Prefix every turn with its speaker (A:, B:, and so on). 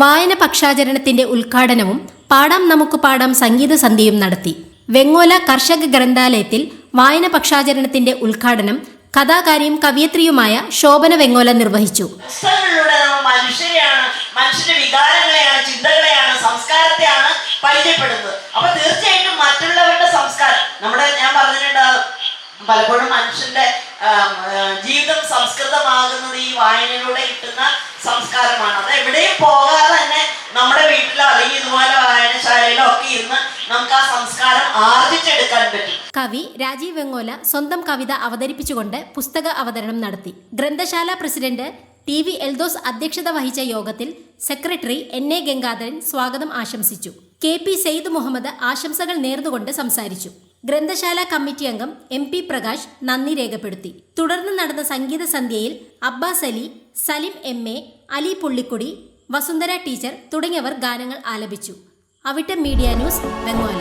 A: വായന പക്ഷാചരണത്തിന്റെ ഉദ്ഘാടനവും പാടാം നമുക്ക് പാടാം സംഗീത സന്ധ്യയും നടത്തി. വെങ്ങോല കർഷക ഗ്രന്ഥാലയത്തിൽ വായന പക്ഷാചരണത്തിന്റെ ഉദ്ഘാടനം കഥാകാരിയും കവിയത്രിയുമായ ശോഭന വെങ്ങോല നിർവഹിച്ചു.
B: മനുഷ്യരെയാണ് മനുഷ്യന്റെ വികാരങ്ങളെയാണ് ചിന്തകളെയാണ് സംസ്കാരത്തെയാണ് പരിചയപ്പെടുന്നത്. അപ്പൊ തീർച്ചയായിട്ടും മറ്റുള്ളവരുടെ സംസ്കാരം നമ്മുടെ ഞാൻ പറഞ്ഞിട്ടുണ്ട് പലപ്പോഴും മനുഷ്യന്റെ ജീവിതം സംസ്കൃതമാകുന്നത് ഈ വായനയിലൂടെ കിട്ടുന്ന സംസ്കാരമാണ്. അത് സംസ്കാരം ആർജിച്ചെടുക്കാൻ പറ്റും.
A: കവി രാജീവ് വെങ്ങോല സ്വന്തം കവിത അവതരിപ്പിച്ചുകൊണ്ട് പുസ്തക അവതരണം നടത്തി. ഗ്രന്ഥശാല പ്രസിഡന്റ് ടി വി എൽദോസ് അധ്യക്ഷത വഹിച്ച യോഗത്തിൽ സെക്രട്ടറി എൻ എ ഗംഗാധരൻ സ്വാഗതം ആശംസിച്ചു. കെ പി സെയ്ദ് മുഹമ്മദ് ആശംസകൾ നേർന്നുകൊണ്ട് സംസാരിച്ചു. ഗ്രന്ഥശാല കമ്മിറ്റി അംഗം എം പി പ്രകാശ് നന്ദി രേഖപ്പെടുത്തി. തുടർന്ന് നടന്ന സംഗീത സന്ധ്യയിൽ Abbas Ali Salim M A Ali Pullikkudi Vasundhara teacher തുടങ്ങിയവർ ഗാനങ്ങൾ ആലപിച്ചു. Avitta media news Vengola.